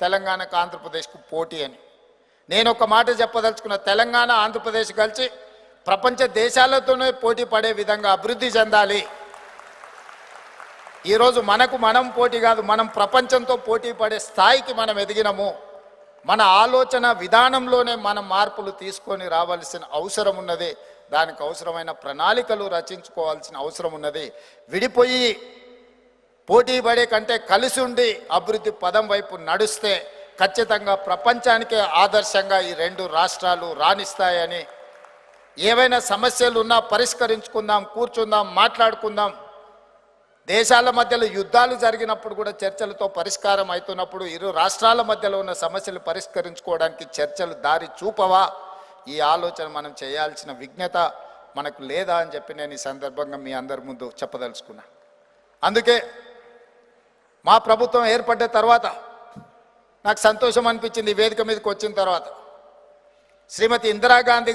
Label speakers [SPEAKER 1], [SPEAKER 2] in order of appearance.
[SPEAKER 1] తెలంగాణకు ఆంధ్రప్రదేశ్కు పోటీ అని. నేను ఒక మాట చెప్పదలుచుకున్న తెలంగాణ ఆంధ్రప్రదేశ్ కలిసి ప్రపంచ దేశాలతోనే పోటీ పడే విధంగా అభివృద్ధి చెందాలి. ఈరోజు మనకు మనం పోటీ కాదు మనం ప్రపంచంతో పోటీ పడే స్థాయికి మనం ఎదిగినము. మన ఆలోచన విధానంలోనే మనం మార్పులు తీసుకొని రావాల్సిన అవసరం ఉన్నది. దానికి అవసరమైన ప్రణాళికలు రచించుకోవాల్సిన అవసరం ఉన్నది. విడిపోయి పోటీ పడే కంటే కలిసి ఉండి అభివృద్ధి పదం వైపు నడుస్తే ఖచ్చితంగా ప్రపంచానికే ఆదర్శంగా ఈ రెండు రాష్ట్రాలు రాణిస్తాయని. ఏవైనా సమస్యలు ఉన్నా పరిష్కరించుకుందాం కూర్చుందాం మాట్లాడుకుందాం. దేశాల మధ్యలో యుద్ధాలు జరిగినప్పుడు కూడా చర్చలతో పరిష్కారం అవుతున్నప్పుడు ఇరు రాష్ట్రాల మధ్యలో ఉన్న సమస్యలు పరిష్కరించుకోవడానికి చర్చలు దారి చూపవా? ఈ ఆలోచన మనం చేయాల్సిన విజ్ఞత మనకు లేదా అని చెప్పి నేను ఈ సందర్భంగా మీ అందరి ముందు చెప్పదలుచుకున్నా. అందుకే మా ప్రభుత్వం ఏర్పడ్డ తర్వాత నాకు సంతోషం అనిపించింది వేదిక మీదకి వచ్చిన తర్వాత. శ్రీమతి ఇందిరాగాంధీ